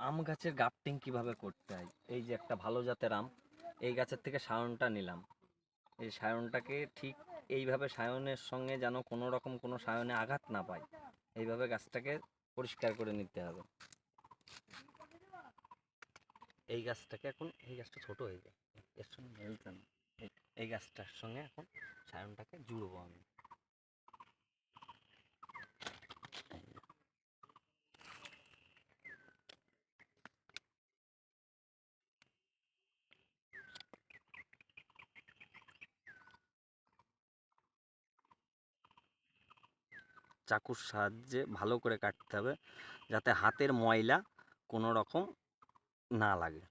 আম গাছের গ্রাফটিং কীভাবে করতে হয়? এই যে একটা ভালো জাতের আম, এই গাছের থেকে সায়নটা নিলাম। এই সায়নটাকে ঠিক এইভাবে সায়নের সঙ্গে যেন কোনো রকম কোনো সায়নে আঘাত না পায়, এইভাবে গাছটাকে পরিষ্কার করে নিতে হবে। এই গাছটাকে এখন, এই গাছটা ছোট হয়ে যায়, এর সঙ্গে মিলছে না। এই- এই গাছটার সঙ্গে এখন সায়নটাকে জুড়বো আমি এই যে। চাকুর সাহায্যে ভালো করে কাটতে হবে যাতে হাতের ময়লা কোনো রকম না লাগে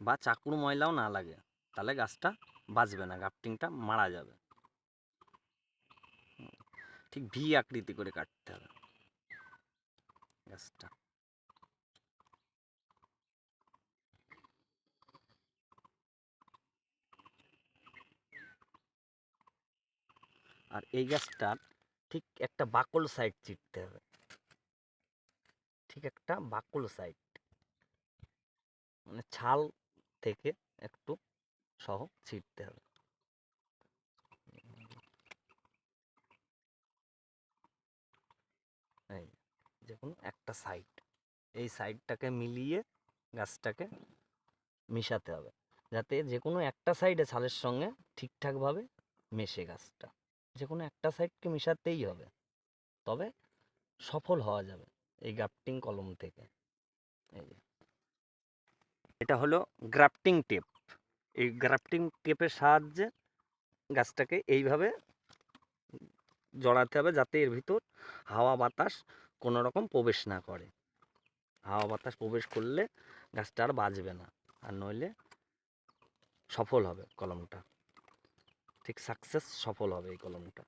বা চাকুর ময়লাও না লাগে। তাহলে গাছটা বাঁচবে না, গাফটিংটা মারা যাবে। ঠিক ভি আকৃতি করে কাটতে হবে গাছটা। আর এই গাছটার ঠিক একটা বাকল সাইড চিটতে হবে। ঠিক একটা বাকল সাইড মানে ছাল থেকে একটু সহ ছিটতে হবে। এই যে কোনো একটা সাইড এই সাইডটাকে মিলিয়ে গাছটাকে মিশাতে হবে। যাতে যে কোনো একটা সাইডে ছালের সঙ্গে ঠিকঠাকভাবে মেশে গাছটা। যে কোনো একটা সাইডকে মিশাতেই হবে। তবে সফল হওয়া যাবে এই গ্রাফটিং কলম থেকে। এই যে। এটা হলো গ্রাফটিং টেপ। এই গ্রাফটিং টেপের সাহায্যে গাছটাকে এইভাবে জড়াতে হবে যাতে এর ভিতর হাওয়া বাতাস কোনো রকম প্রবেশ না করে। হাওয়া বাতাস প্রবেশ করলে গাছটা আর বাঁচবে না। আর নইলে সফল হবে কলমটা। ঠিক সাকসেস সফল হবে এই কলমটা।